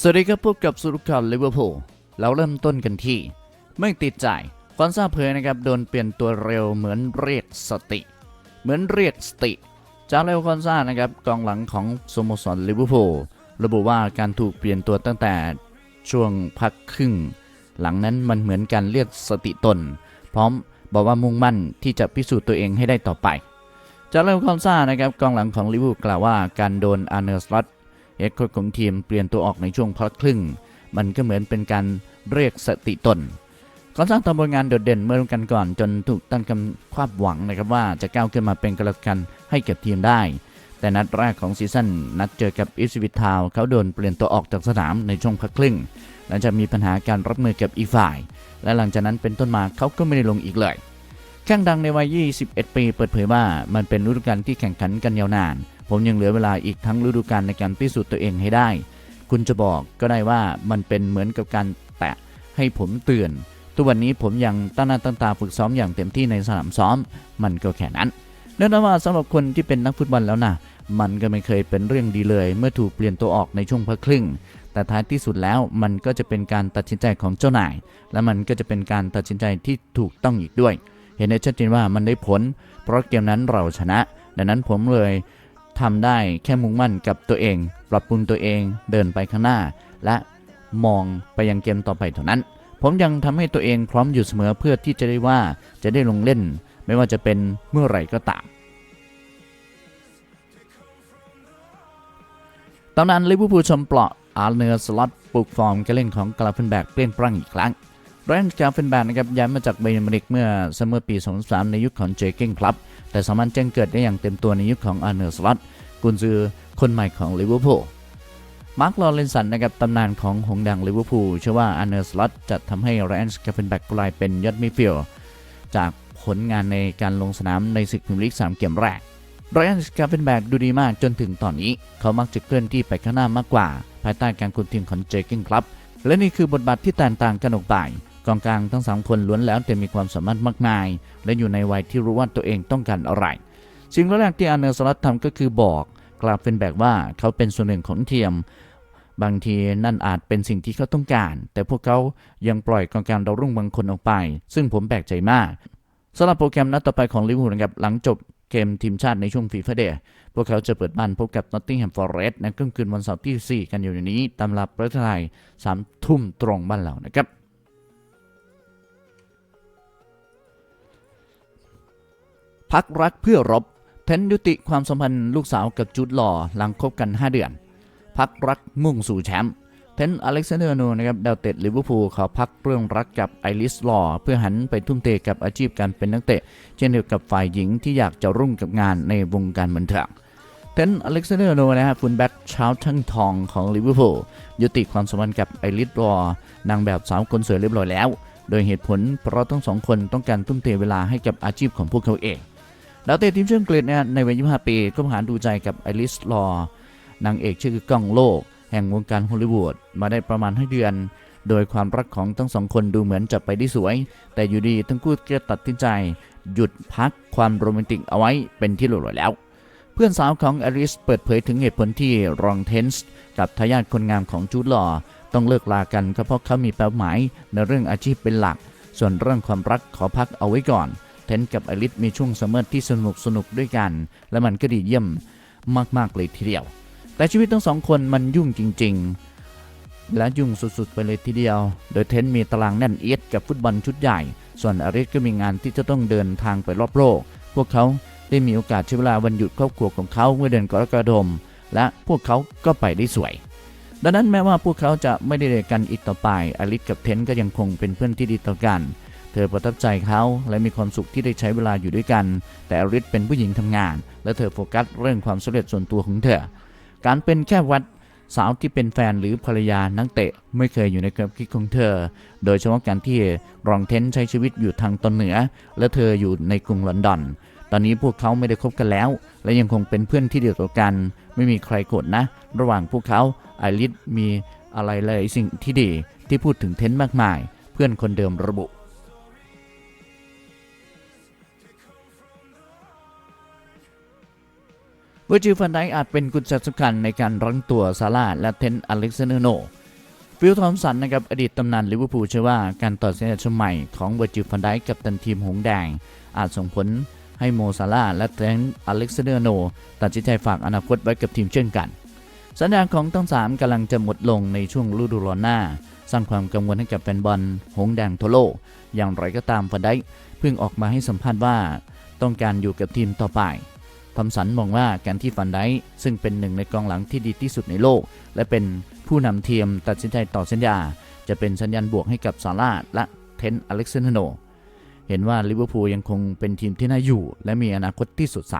สวัสดีครับพบกับสุรุข่าวลิเวอร์พูลเราเริ่มต้นกันที่ไม่ติดใจฟอนซาเผยนะครับโดนเปลี่ยนตัวเร็วเหมือนเรียกสติ เหมือนเรียกสติจากเลวคอนซานะครับกองหลังของสโมสรลิเวอร์พูลระบุว่าการถูกเปลี่ยนตัวตั้งแต่ช่วงพักครึ่ง หลังนั้นมันเหมือนการเรียกสติตน พร้อมบอกว่ามุ่งมั่นที่จะพิสูจน์ตัวเองให้ได้ต่อไปจากเลวคอนซานะครับกองหลังของลิเวอร์พูลกล่าวว่าการโดนอาร์เนอร์สลอต เฮดโค้ชของทีมเปลี่ยนตัวออกในช่วงพักครึ่ง มันก็เหมือนเป็นการเรียกสติตนก่อนสร้างทำผลงานโดดเด่นเมื่อรุ่นกันก่อนจนถูกตั้งคำความหวังนะครับว่าจะก้าวขึ้นมาเป็นกำลังกันให้กับทีมได้ แต่นัดแรกของซีซั่นนัดเจอกับอิสวิททาวเขาโดนเปลี่ยนตัวออกจากสนามในช่วงพักครึ่งหลังจากมีปัญหาการรับมือกับอีกฝ่าย และหลังจากนั้นเป็นต้นมาเขาก็ไม่ได้ลงอีกเลยแข้งดังในวัย 21 ปี เปิดเผยว่ามันเป็นฤดูกาลที่แข่งขันกันยาวนาน ผมยังเหลือเวลาอีกทั้งฤดูกาลในการพิสูจน์ตัวเองให้ได้ คุณจะบอกก็ได้ว่ามันเป็นเหมือนกับการแตะให้ผมเตือนทุกวันนี้ผมยังตั้งหน้าตั้งตาฝึกซ้อมอย่างเต็มที่ในสนามซ้อม มันก็แค่นั้นเนื่องจากว่าสำหรับคนที่เป็นนักฟุตบอลแล้วนะมันก็ไม่เคยเป็นเรื่องดีเลย เมื่อถูกเปลี่ยนตัวออกในช่วงพักครึ่ง แต่ท้ายที่สุดแล้วมันก็จะเป็นการตัดสินใจของเจ้านาย และมันก็จะเป็นการตัดสินใจที่ถูกต้องอีกด้วย เห็นได้ชัดเจนว่ามันได้ผล เพราะเกมนั้นเราชนะ ดังนั้นผมเลย ทำได้แค่มุ่งมั่นกับตัวเอง ปรับปรุงตัวเองเดินไปข้างหน้า และมองไปยังเกมต่อไปเท่านั้น ผมยังทำให้ตัวเองพร้อมอยู่เสมอเพื่อที่จะได้ว่าจะได้ลงเล่น ไม่ว่าจะเป็นเมื่อไหร่ก็ตามตำนานลิเวอร์พูลชมเปลาะอาร์เนอร์สล็อตปลุกฟอร์มการเล่นของกราฟเฟนแบกเปลี่ยนปรังอีกครั้ง แรนกราฟเฟนแบกนะครับย้ายมาจากเบย์มริกเมื่อซัมเมอร์ปี 2003 ในยุคของเจเก้งครับ แต่สามารถแจ้งเกิดได้อย่างเต็มตัวในยุคของอาร์เนอร์สลอตกุนซือคนใหม่ของลิเวอร์พูลมาร์คลอเรนสันนะครับตำนานของหงดังลิเวอร์พูลเชื่อว่าอาร์เนอร์สลอตจะทำให้แรนส์กาเฟนแบกกลายเป็นยอดมิดฟิลด์จากผลงานในการลงสนามในศึกพรีเมียร์ลีก3เกมแรกแรนสกาเฟนแบกดูดีมากจนถึงตอนนี้ เขามักจะเคลื่อนที่ไปข้างหน้ามากกว่า ภายใต้การคุมทีมของเจเกิ้งครับ และนี่คือบทบาทที่แตกต่างกันออกไป กองกลางทั้งสามคนล้วนแล้วแต่มีความสามารถมากมาย และอยู่ในวัยที่รู้ว่าตัวเองต้องการอะไร สิ่งแรกที่อาร์เนอร์สล็อตทำก็คือบอกกราฟเฟนแบกว่าเขาเป็นส่วนหนึ่งของเทียม บางทีนั่นอาจเป็นสิ่งที่เขาต้องการ แต่พวกเขายังปล่อยกองกลางดาวรุ่งบางคนออกไป ซึ่งผมแปลกใจมากสำหรับโปรแกรมนัดต่อไปของลิเวอร์พูลนะครับหลังจบเกมทีมชาติในช่วงฟีฟ่าเดย์พวกเขาจะเปิดบ้านพบกับนอตติงแฮมฟอร์เรสต์ในค่ำคืนวันเสาร์ที่ 4 กันอยายนนี้ตามเวลาประเทศไทย3ทุ่มตรงบ้านเรานะครับ พักรักเพื่อรบเทนยุติความสัมพันธ์ลูกสาวกับจูดหล่อหลังคบกัน 5 เดือน พักรักมุ่งสู่แชมป์เทนอเล็กซานเดอร์โนนะครับดาวเตะลิเวอร์พูลเขาพักเรื่องรักกับไอริสลอเพื่อหันไปทุ่มเทกับอาชีพการเป็นนักเตะ เช่นเดียวกับฝ่ายหญิงที่อยากจะรุ่งกับงานในวงการบันเทิงเทนอเล็กซานเดอร์โนนะครับฟุตแบ็กชาวทั้งทองของลิเวอร์พูลยุติความสัมพันธ์กับไอริสลอนางแบบสาวคนสวยเรียบร้อยแล้ว โดยเหตุผลเพราะทั้งสองคนต้องการทุ่มเทเวลาให้กับอาชีพของพวกเขาเอง ดาวเตะทีมชาติอังกฤษเนี่ยในวัย 25 ปีก็ผ่านดูใจกับไอริสลอ นางเอกชื่อกล้องโลก แห่งวงการฮอลลีวูดมาได้ประมาณ 5 เดือน โดยความรักของทั้งสองคนดูเหมือนจะไปได้สวย แต่อยู่ดีทั้งคู่ก็ตัดสินใจ หยุดพักความโรแมนติกเอาไว้เป็นที่เรียบร้อยแล้ว เพื่อนสาวของไอริสเปิดเผยถึงเหตุผลที่รองเทนส์กับทายาทคนงามของจูดลอต้องเลิกลากันก็เพราะเขามีเป้าหมายในเรื่องอาชีพเป็นหลัก ส่วนเรื่องความรักขอพักเอาไว้ก่อน เทนกับอริสมีช่วงซัมเมอร์ที่สนุกสนุกด้วยกัน และมันก็ดีเยี่ยมมากๆเลยทีเดียว แต่ชีวิตทั้งสองคนมันยุ่งจริง ๆ และยุ่งสุดๆไปเลยทีเดียว โดยเทนมีตารางแน่นเอียดกับฟุตบอลชุดใหญ่ ส่วนอริสก็มีงานที่จะต้องเดินทางไปรอบโลก พวกเขาได้มีโอกาสใช้เวลาวันหยุดครอบครัวของเขาเมื่อเดือนกรกฎาคม และพวกเขาก็ไปได้สวยดังนั้นแม้ว่าพวกเขาจะไม่ได้เจอกันอีกต่อไปอริสกับเทนก็ยังคงเป็นเพื่อนที่ดีต่อกัน ธอประทับใจเขาและมีความสุขที่ได้ใช้เวลาอยู่ด้วยกัน แต่อริสเป็นผู้หญิงทำงาน และเธอโฟกัสเรื่องความสำเร็จส่วนตัวของเธอ การเป็นแค่วัดสาวที่เป็นแฟนหรือภรรยานักเตะไม่เคยอยู่ในความคิดของเธอ โดยเฉพาะการที่รองเทนใช้ชีวิตอยู่ทางตอนเหนือ และเธออยู่ในกรุงลอนดอน ตอนนี้พวกเขาไม่ได้คบกันแล้ว และยังคงเป็นเพื่อนที่เดียวกัน ไม่มีใครโกรธนะ ระหว่างพวกเขาไอริสมีอะไรหลายสิ่งที่ดีที่พูดถึงเทนมากมาย เพื่อนคนเดิมระบุ เวอร์จิลฟันไดอาจเป็นกุญแจสำคัญในการรั้งตัวซาร่าและเทนอเล็กซานเดอร์โนฟิลทอมสันนะครับอดีตตำนานลิเวอร์พูลเชื่อว่าการต่อสัญญาชมใหม่ของเวอร์จิลฟันไดกับตันทีมหงแดง อาจส่งผลให้โมซาลาห์และเทนอเล็กซานเดอร์โนตัดสินใจฝากอนาคตไว้กับทีมเช่นกันสัญญาของทั้งสามกำลังจะหมดลงในช่วงฤดูร้อนหน้า สร้างความกังวลให้กับแฟนบอลหงแดงทั่วโลก อย่างไรก็ตามฟันไดเพิ่งออกมาให้สัมภาษณ์ว่า ต้องการอยู่กับทีมต่อไป ทอมสันมองว่าการที่ฟันไดซึ่งเป็นหนึ่งในกองหลังที่ดีที่สุดในโลก และเป็นผู้นำทีมตัดสินใจต่อสัญญา จะเป็นสัญญาณบวกให้กับซาร่าและเทนอเล็กซานโน เห็นว่าลิเวอร์พูลยังคงเป็นทีมที่น่าอยู่ และมีอนาคตที่สดใส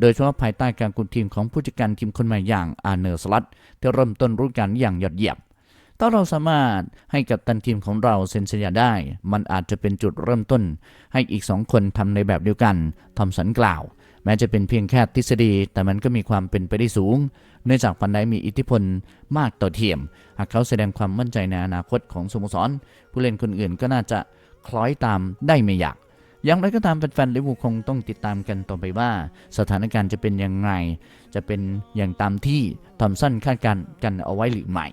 โดยเฉพาะภายใต้การคุมทีมของผู้จัดการทีมคนใหม่อย่างอาร์เนอร์สลัตที่เริ่มต้นรุ่นการอย่างยอดเยี่ยมถ้าเราสามารถให้กับตันทีมของเราเซ็นสัญญาได้ มันอาจจะเป็นจุดเริ่มต้น ให้อีกสองคนทำในแบบเดียวกันทอมสันกล่าว แม้จะเป็นเพียงแค่ทฤษฎี แต่มันก็มีความเป็นไปได้สูง เนื่องจากฟันไดมีอิทธิพลมากต่อเทียม หากเขาแสดงความมั่นใจในอนาคตของสโมสร ผู้เล่นคนอื่นก็น่าจะคล้อยตามได้ไม่ยากอย่างไรก็ตามแฟนๆลิเวอร์พูลคงต้องติดตามกันต่อไปว่า สถานการณ์จะเป็นยังไงจะเป็นอย่างตามที่ทอมสันคาดการณ์กันเอาไว้หรือไม่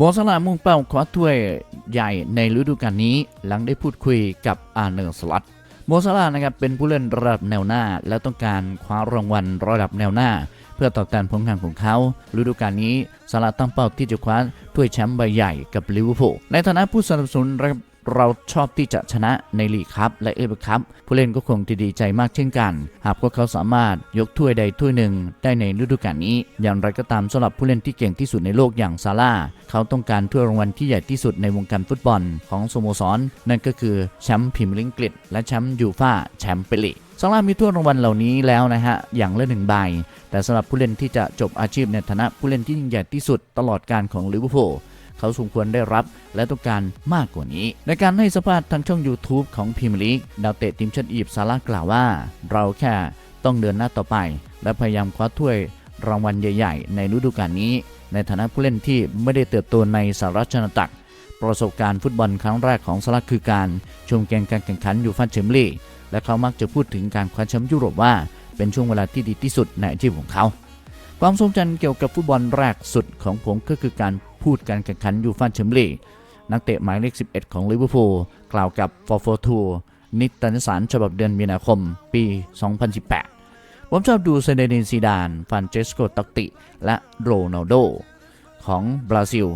โมซาลามุ่งเป้าคว้าถ้วยใหญ่ในฤดูกาลนี้ หลังได้พูดคุยกับอาเนอร์สลัตโมซาลานะครับเป็นผู้เล่นระดับแนวหน้า และต้องการคว้ารางวัลระดับแนวหน้า เพื่อตอบแทนผลงานของเขาฤดูกาลนี้ซาลาตั้งเป้าที่จะคว้าถ้วยแชมป์ใบใหญ่กับลิเวอร์พูลในฐานะผู้สนับสนุนรับ เราชอบที่จะชนะในลีกครับและเอฟเอคัพผู้เล่นก็คงจะดีใจมากเช่นกัน หากพวกเขาสามารถยกถ้วยใดถ้วยหนึ่งได้ในฤดูกาลนี้ อย่างไรก็ตามสำหรับผู้เล่นที่เก่งที่สุดในโลกอย่างซาร่าเขาต้องการถ้วยรางวัลที่ใหญ่ที่สุดในวงการฟุตบอลของสโมสร นั่นก็คือแชมป์พรีเมียร์ลีกอังกฤษและแชมป์ยูฟ่าแชมเปี้ยนลีกซาร่ามีถ้วยรางวัลเหล่านี้แล้วนะฮะ อย่างละหนึ่งใบ แต่สำหรับผู้เล่นที่จะจบอาชีพในฐานะผู้เล่นที่ยิ่งใหญ่ที่สุดตลอดการของลิเวอร์พูล เขาสมควรได้รับและต้องการมากกว่านี้ ในการให้สัมภาษณ์ทางช่อง YouTube ของพรีเมียร์ลีกดาวเตะทีมชาติอียิปต์ซาร่ากล่าวว่า เราแค่ต้องเดินหน้าต่อไป และพยายามคว้าถ้วยรางวัลใหญ่ ๆ ในฤดูกาลนี้ ในฐานะผู้เล่นที่ไม่ได้เติบโตในสหรัฐอาณาจักรประสบการณ์ฟุตบอลครั้งแรกของซาร่าคือการชมเกมการแข่งขันยูฟ่าแชมเปี้ยนลีกและเขามักจะพูดถึงการคว้าแชมป์ยุโรปว่า เป็นช่วงเวลาที่ดีที่สุดในอาชีพของเขา ความทรงจำเกี่ยวกับฟุตบอลแรกสุดของผมก็คือการพูดการแข่งขันยูฟ่าแชมเปี้ยนลีกนักเตะหมายเลข 11 ของลิเวอร์พูลกล่าวกับฟอร์ฟทูนิตยสารฉบับเดือนมีนาคมปี 2018 ผมชอบดูเซเดนินซีดานฟานเจสโกตักติ และโรนัลโด ของบราซิล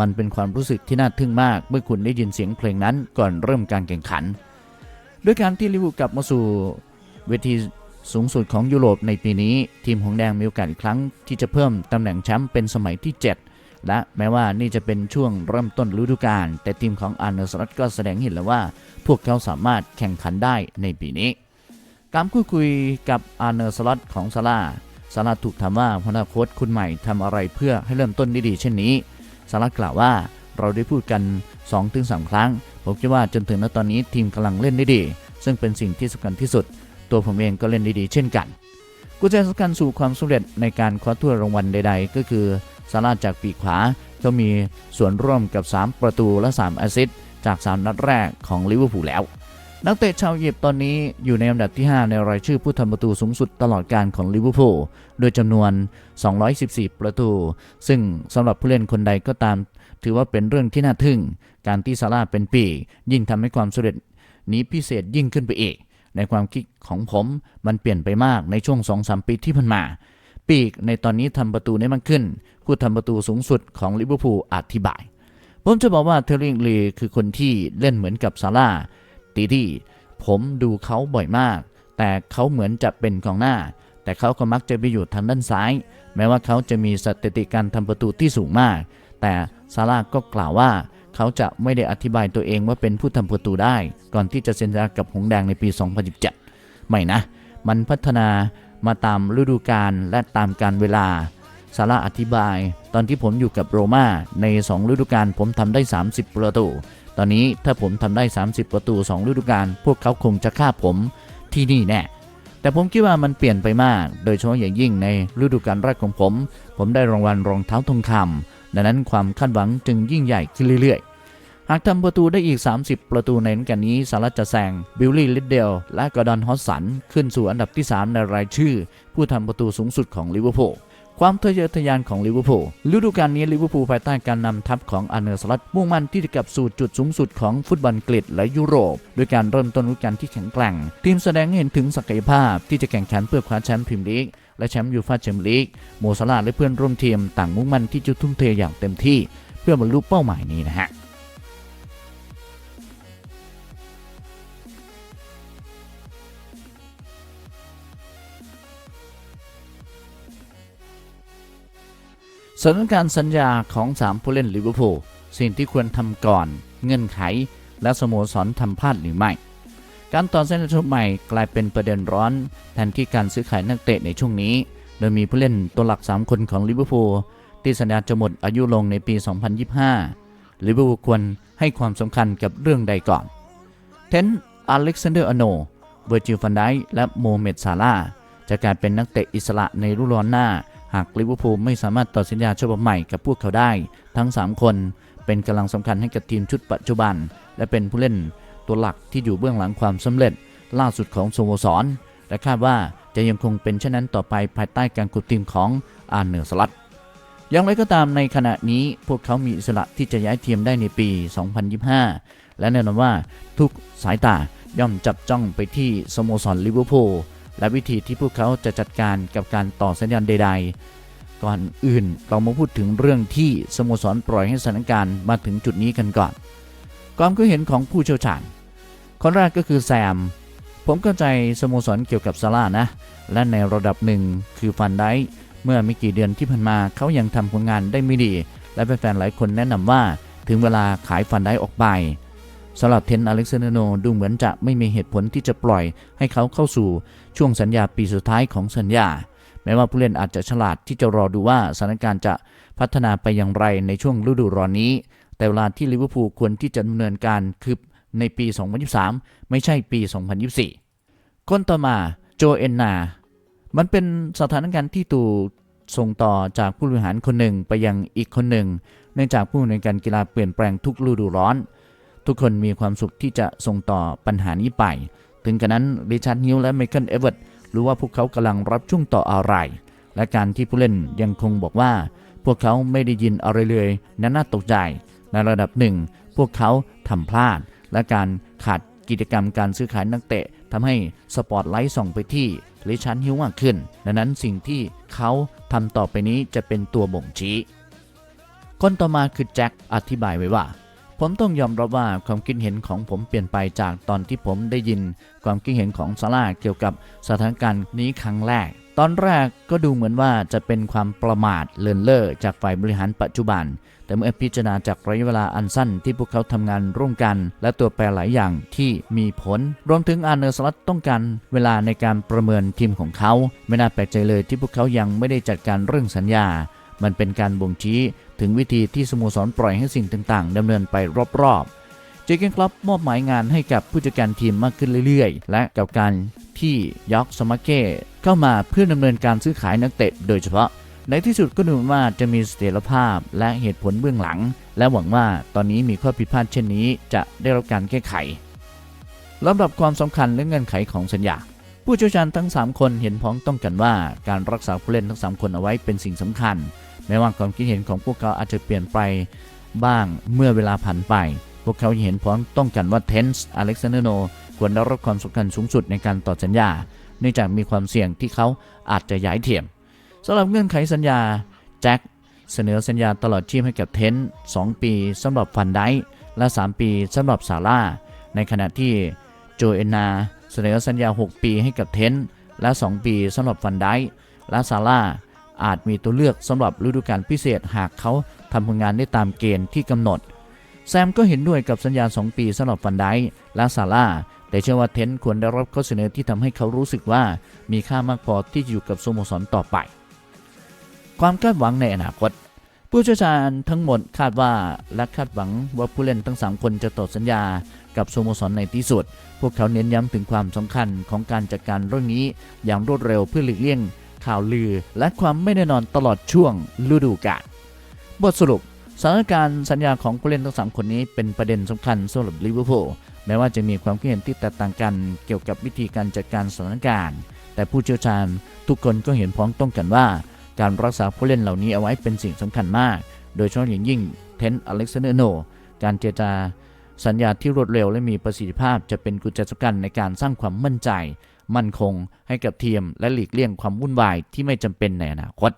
มันเป็นความรู้สึกที่น่าทึ่งมาก เมื่อคุณได้ยินเสียงเพลงนั้นก่อนเริ่มการแข่งขัน ด้วยการที่ลิเวอร์พูลกลับมาสู่เวที สูงสุดของยุโรปในปีนี้ ทีมหงแดงมีโอกาสอีกครั้งที่จะเพิ่มตำแหน่งแชมป์เป็นสมัยที่ 7 และแม้ว่านี่จะเป็นช่วงเริ่มต้นฤดูกาลแต่ทีมของอาร์เนอร์สลัตก็แสดงเห็นแล้วว่า พวกเขาสามารถแข่งขันได้ในปีนี้ การพูดคุยกับอาร์เนอร์สลัตของซาร่าซาร่าถูกถามว่าพนาโค้ชคุณใหม่ทำอะไรเพื่อให้เริ่มต้นได้ดีเช่นนี้ซาร่ากล่าวว่าเราได้พูดกัน 2-3 ครั้ง ผมคิดว่าจนถึงณตอนนี้ทีมกำลังเล่นได้ดี ซึ่งเป็นสิ่งที่สำคัญที่สุด ตัวผมเองก็เล่นด้ดีเช่นกัน กุญแจสำคัญสู่ความสำเร็จในการคว้าถ้วยรางวัลใด ๆ ก็คือซาร่าจากปีกขวาเขามีส่วนร่วมกับ 3 ประตูและ 3 แอสซิสต์จาก 3 นัดแรกของลิเวอร์พูลแล้ว นักเตะชาวอียิปต์ตอนนี้อยู่ในอันดับที่ 5 ในรายชื่อผู้ทำประตูสูงสุดตลอดการของลิเวอร์พูลโดยจำนวน 214 ประตู ซึ่งสำหรับผู้เล่นคนใดก็ตาม ถือว่าเป็นเรื่องที่น่าทึ่ง การที่ซาร่าเป็นปี ยิ่งทำให้ความสำเร็จนี้พิเศษยิ่งขึ้นไปอีก ในความคิดของผมมันเปลี่ยนไปมากในช่วง2-3ปีที่ผ่านมา ปีกในตอนนี้ทำประตูได้มากขึ้น ผู้ทำประตูสูงสุดของลิเวอร์พูลอธิบาย ผมจะบอกว่าเทอร์ริงลีคือคนที่เล่นเหมือนกับซาร่าตีที่ผมดูเขาบ่อยมาก แต่เขาเหมือนจะเป็นกองหน้า แต่เขาก็มักจะไปอยู่ทางด้านซ้าย แม้ว่าเขาจะมีสถิติการทำประตูที่สูงมาก แต่ซาร่าก็กล่าวว่า เขาจะไม่ได้อธิบายตัวเองว่าเป็นผู้ทำประตูได้ ก่อนที่จะเซ็นสัญญากับหงแดงในปี 2017 ไม่นะ มันพัฒนามาตามฤดูกาลและตามการเวลาซาร่าอธิบาย ตอนที่ผมอยู่กับโรม่าใน 2 ฤดูกาลผมทำได้ 30 ประตู ตอนนี้ถ้าผมทำได้ 30 ประตู 2 ฤดูกาลพวกเขาคงจะฆ่าผมที่นี่แน่แต่ผมคิดว่ามันเปลี่ยนไปมาก โดยเฉพาะอย่างยิ่งในฤดูกาลแรกของผม ผมได้รางวัลรองเท้าทองคำ ดังนั้นความคาดหวังจึงยิ่งใหญ่ขึ้นเรื่อยๆ หากทำประตูได้อีก 30 ประตูในฤดูกาลนี้สหรัฐจะแซงบิลลี่ลิดเดลและกอร์ดอนฮอสสัน ขึ้นสู่อันดับที่ 3 ในรายชื่อ ผู้ทำประตูสูงสุดของลิเวอร์พูลความทะเยอทะยานของลิเวอร์พูลฤดูกาลนี้ลิเวอร์พูลภายใต้การนำทัพของอาร์เนอร์สล็อตมุ่งมั่นที่จะกลับสู่จุดสูงสุดของฟุตบอลอังกฤษและยุโรปด้วยการเริ่มต้นฤดูกาลที่แข็งแกร่ง ทีมแสดงให้เห็นถึงศักยภาพที่จะแข่งขันเพื่อคว้าแชมป์พรีเมียร์ลีก และแชมป์ยูฟ่าแชมเปี้ยนลีกโมซาลาและเพื่อนร่วมทีมต่างมุ่งมั่นที่จะทุ่มเทอย่างเต็มที่ เพื่อบรรลุเป้าหมายนี้นะฮะสถานการณ์สัญญาของ 3 ผู้เล่นลิเวอร์พูลสิ่งที่ควรทำก่อน เงื่อนไข และสโมสรทำพลาดหรือไม่ การต่อสัญญาชุดใหม่กลายเป็นประเด็นร้อนแทนที่การซื้อขายนักเตะในช่วงนี้ โดยมีผู้เล่นตัวหลัก 3 คนของลิเวอร์พูลที่สัญญาจะหมดอายุลงในปี 2025 ลิเวอร์พูลควรให้ความสำคัญกับเรื่องใดก่อน เทนต์อเล็กซานเดอร์อโนเวอร์จิลฟันไดและโมเมดซาลาจะกลายเป็นนักเตะอิสระในรุ่นร้อนหน้า หากลิเวอร์พูลไม่สามารถต่อสัญญาฉบับใหม่กับพวกเขาได้ ทั้ง 3 คนเป็นกำลังสำคัญให้กับทีมชุดปัจจุบัน และเป็นผู้เล่น ตัวหลักที่อยู่เบื้องหลังความสำเร็จ ล่าสุดของสโมสร และคาดว่าจะยังคงเป็นเช่นนั้นต่อไปภายใต้การคุมทีมของอาร์เนอร์สลัดอย่างไรก็ตามในขณะนี้พวกเขามีอิสระที่จะย้ายทีมได้ในปี 2025 และแน่นอนว่าทุกสายตาย่อมจับจ้องไปที่สโมสรลิเวอร์พูลและวิธีที่พวกเขาจะจัดการกับการต่อสัญญาณใด ๆ ก่อนอื่นเรามาพูดถึงเรื่องที่สโมสรปล่อยให้สถานการณ์มาถึงจุดนี้กันก่อน ความคิดเห็นของผู้เชี่ยวชาญคนแรกก็คือแซม ผมเข้าใจสโมสรเกี่ยวกับซาร่านะ และในระดับหนึ่งคือฟันได้เมื่อไม่กี่เดือนที่ผ่านมาเขายังทำผลงานได้ไม่ดี และแฟนๆหลายคนแนะนำว่าถึงเวลาขายฟันได้ออกไปสำหรับเทนอเล็กซานโนดูเหมือนจะไม่มีเหตุผลที่จะปล่อยให้เขาเข้าสู่ช่วงสัญญาปีสุดท้ายของสัญญา แม้ว่าผู้เล่นอาจจะฉลาดที่จะรอดูว่าสถานการณ์จะพัฒนาไปอย่างไรในช่วงฤดูร้อนนี้ แต่เวลาที่ลิเวอร์พูลควรที่จะดำเนินการคือในปี 2023 ไม่ใช่ปี 2024 คนต่อมาโจเอนนา มันเป็นสถานการณ์ที่ถูกส่งต่อจากผู้บริหารคนหนึ่งไปยังอีกคนหนึ่ง เนื่องจากผู้ในวยการกีฬาเปลี่ยนแปลงทุกฤดูร้อน ทุกคนมีความสุขที่จะส่งต่อปัญหานี้ไป ถึงกระนั้นริชาร์ดฮิลและไมเคิลเอเวิร์ตรู้ว่าพวกเขากำลังรับช่วงต่ออะไร และการที่ผู้เล่นยังคงบอกว่า พวกเขาไม่ได้ยินอะไรเลยนั้นน่าตกใจ ในระดับหนึ่ง พวกเขาทำพลาด และการขาดกิจกรรมการซื้อขายนักเตะทำให้สปอตไลท์ส่องไปที่ริชาร์ดฮิลมากขึ้น ดังนั้นสิ่งที่เขาทำต่อไปนี้จะเป็นตัวบ่งชี้ คนต่อมาคือแจ็คอธิบายไว้ว่า ผมต้องยอมรับว่าความคิดเห็นของผมเปลี่ยนไปจากตอนที่ผมได้ยิน ความคิดเห็นของซาร่าเกี่ยวกับสถานการณ์นี้ครั้งแรกตอนแรกก็ดูเหมือนว่าจะเป็นความประมาทเลินเล่อจากฝ่ายบริหารปัจจุบัน แต่เมื่อพิจารณาจากระยะเวลาอันสั้นที่พวกเขาทำงานร่วมกัน และตัวแปรหลายอย่างที่มีผล รวมถึงอาร์เนอร์สลัตต้องการเวลาในการประเมินทีมของเขา ไม่น่าแปลกใจเลยที่พวกเขายังไม่ได้จัดการเรื่องสัญญา มันเป็นการบ่งชี้ถึงวิธีที่สโมสรปล่อยให้สิ่งต่างๆดำเนินไปรอบๆ เจเกนคลับมอบหมายงานให้กับผู้จัดการทีมมากขึ้นเรื่อยๆ และกับการที่ยอกสมาเก้เข้ามาเพื่อดำเนินการซื้อขายนักเตะโดยเฉพาะ ในที่สุดก็ดูว่าจะมีเสถียรภาพและเหตุผลเบื้องหลัง และหวังว่าตอนนี้มีข้อผิดพลาดเช่นนี้ จะได้รับการแก้ไขลำดับความสำคัญและเงื่อนไขของสัญญา ผู้เชี่ยวชาญทั้ง 3 คนเห็นพ้องต้องกันว่าการรักษาผู้เล่นทั้ง 3 คนเอาไว้เป็นสิ่งสำคัญแม้ว่าความคิดเห็นของพวกเขาอาจจะเปลี่ยนไปบ้างเมื่อเวลาผ่านไป พวกเขาเห็นพ้องต้องกันว่าเทนส์อเล็กซานเดโนควรได้รับความสำคัญสูงสุดในการต่อสัญญา เนื่องจากมีความเสี่ยงที่เขาอาจจะย้ายเทียม สำหรับเงื่อนไขสัญญา แจ็คเสนอสัญญาตลอดชีพให้กับเทนส์2ปีสำหรับฟันไดและ 3 ปีสำหรับซาร่า ในขณะที่โจเอนนาเสนอสัญญา 6 ปีให้กับเทนส์และ 2 ปีสำหรับฟันไดและซาร่าอาจมีตัวเลือกสำหรับฤดูกาลพิเศษหากเขาทำผลงานได้ตามเกณฑ์ที่กำหนด แซมก็เห็นด้วยกับสัญญา 2 ปีสำหรับฟันไดและซาร่าแต่เชื่อว่าเทนต์ควรได้รับข้อเสนอที่ทำให้เขารู้สึกว่ามีค่ามากพอที่จะอยู่กับสโมสรต่อไป ความคาดหวังในอนาคต ผู้เชี่ยวชาญทั้งหมดคาดว่าและคาดหวังว่าผู้เล่นทั้ง 3 คนจะต่อสัญญากับสโมสรในที่สุด พวกเขาเน้นย้ำถึงความสำคัญของการจัดการเรื่องนี้อย่างรวดเร็วเพื่อหลีกเลี่ยง ข่าวลือ และความไม่แน่นอนตลอดช่วงฤดูกาลบทสรุปสถานการณ์สัญญาของผู้เล่นทั้งสามคนนี้เป็นประเด็นสำคัญสำหรับลิเวอร์พูลแม้ว่าจะมีความคิดเห็นที่แตกต่างกันเกี่ยวกับวิธีการจัดการสถานการณ์ แต่ผู้เชี่ยวชาญทุกคนก็เห็นพ้องต้องกันว่า การรักษาผู้เล่นเหล่านี้เอาไว้เป็นสิ่งสำคัญมาก โดยเฉพาะอย่างยิ่งเทนอเล็กซานเดอร์โน การเจรจาสัญญาที่รวดเร็วและมีประสิทธิภาพจะเป็นกุญแจสำคัญในการสร้างความมั่นใจ มั่นคงให้กับทีมและหลีกเลี่ยงความวุ่นวายที่ไม่จำเป็นในอนาคต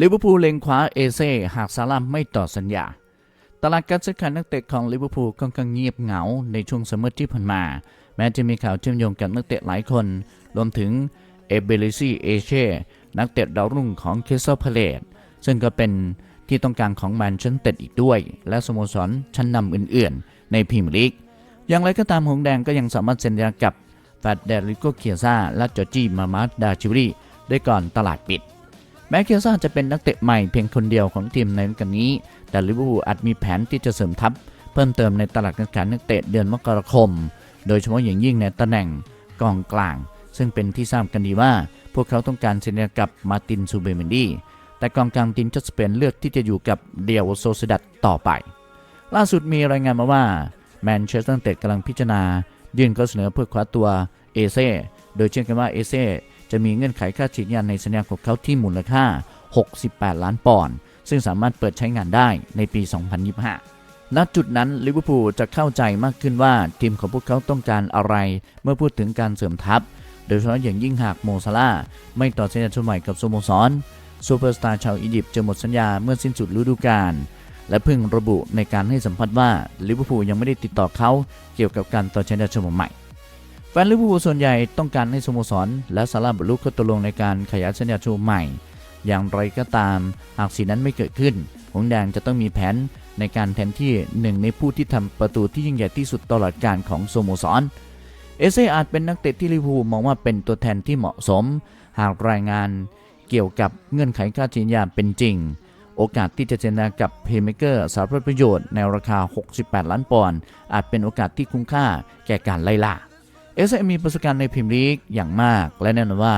ลิเวอร์พูลเล็งคว้าเอเซ่หากซาลาไม่ต่อสัญญา ตลาดการซื้อขายนักเตะของลิเวอร์พูลค่อนข้างเงียบเหงาในช่วงซัมเมอร์ที่ผ่านมา แม้จะมีข่าวเชื่อมโยงกับนักเตะหลายคน รวมถึงเอเบลิซีเอเช่นักเตะดาวรุ่งของเคสเซอร์พาเลตซึ่งก็เป็นที่ต้องการของแมนเชสเตอร์อีกด้วย และสโมสรชั้นนำอื่นๆ ในพรีเมียร์ลีกอย่างไรก็ตามหงส์แดงก็ยังสามารถเซ็นสัญญากับแฟดเดริโกเคียซาและจอร์จีมามาดาชิวรีได้ก่อนตลาดปิด แม้เคียซ่าจะเป็นนักเตะใหม่เพียงคนเดียวของทีมในฤดูกาลนี้ แต่ลิเวอร์พูลอาจมีแผนที่จะเสริมทัพเพิ่มเติมในตลาดการขายนักเตะเดือนมกราคม โดยเฉพาะอย่างยิ่งในตำแหน่งกองกลาง ซึ่งเป็นที่ทราบกันดีว่า พวกเขาต้องการเซ็นกับมาตินซูเบเมนดีแต่กองกลางทีมชาติสเปนเลือกที่จะอยู่กับเดียวโซซิดัดต่อไป ล่าสุดมีรายงานมาว่าแมนเชสเตอร์ยูไนเต็ดกำลังพิจารณา ยื่นข้อเสนอเพื่อคว้าตัวเอเซ่โดยเชื่อกันว่าเอเซ่ จะมีเงื่อนไขค่าฉีดยาในสัญญาของเขาที่มูลค่า 68 ล้านปอนด์ซึ่งสามารถเปิดใช้งานได้ในปี 2025 ณ จุดนั้นลิเวอร์พูลจะเข้าใจมากขึ้นว่าทีมของพวกเขาต้องการอะไร เมื่อพูดถึงการเสริมทัพ โดยเฉพาะอย่างยิ่งหากโมซาลาไม่ต่อสัญญาชมใหม่กับสโมสรซูเปอร์สตาร์ชาวอียิปต์จะหมดสัญญาเมื่อสิ้นสุดฤดูกาลและเพิ่งระบุในการให้สัมภาษณ์ว่าลิเวอร์พูลยังไม่ได้ติดต่อเขาเกี่ยวกับการต่อสัญญาชมใหม่ แฟนลิเวอร์พูลส่วนใหญ่ต้องการให้สโมสร และซาร่าบรรลุข้อตกลงในการขยายสัญญาชมใหม่ อย่างไรก็ตามหากสิ่งนั้นไม่เกิดขึ้น หงแดงจะต้องมีแผนในการแทนที่หนึ่งในผู้ที่ทำประตูที่ยิ่งใหญ่ที่สุดตลอดการของสโมสร เอเซอาจเป็นนักเตะที่ลิเวอร์พูลมองว่าเป็นตัวแทนที่เหมาะสม หากรายงานเกี่ยวกับเงื่อนไขค่าจินยาเป็นจริง โอกาสที่จะเจรจากับเพย์เมเกอร์สารพัดประโยชน์ในราคา 68 ล้านปอนด์อาจเป็นโอกาสที่คุ้มค่าแก่การไล่ล่า เอสมีประสบการณ์ในพรีเมียร์ลีกอย่างมาก และแน่นอนว่า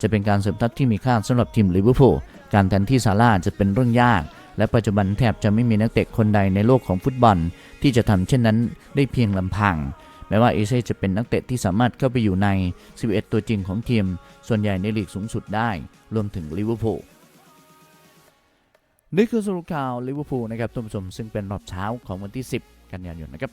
จะเป็นการเสริมทัพที่มีค่าสำหรับทีมลิเวอร์พูลการแทนที่ซาร่าห์จะเป็นเรื่องยาก และปัจจุบันแทบจะไม่มีนักเตะคนใดในโลกของฟุตบอล ที่จะทำเช่นนั้นได้เพียงลำพัง แม้ว่าเอเซจะเป็นนักเตะที่สามารถเข้าไปอยู่ใน 11 ตัวจริงของทีม ส่วนใหญ่ในลีกสูงสุดได้ รวมถึงลิเวอร์พูลนี่คือสรุปข่าวลิเวอร์พูลนะครับท่านผู้ชมซึ่งเป็นรอบเช้าของวันที่ 10 กันยายนนะครับ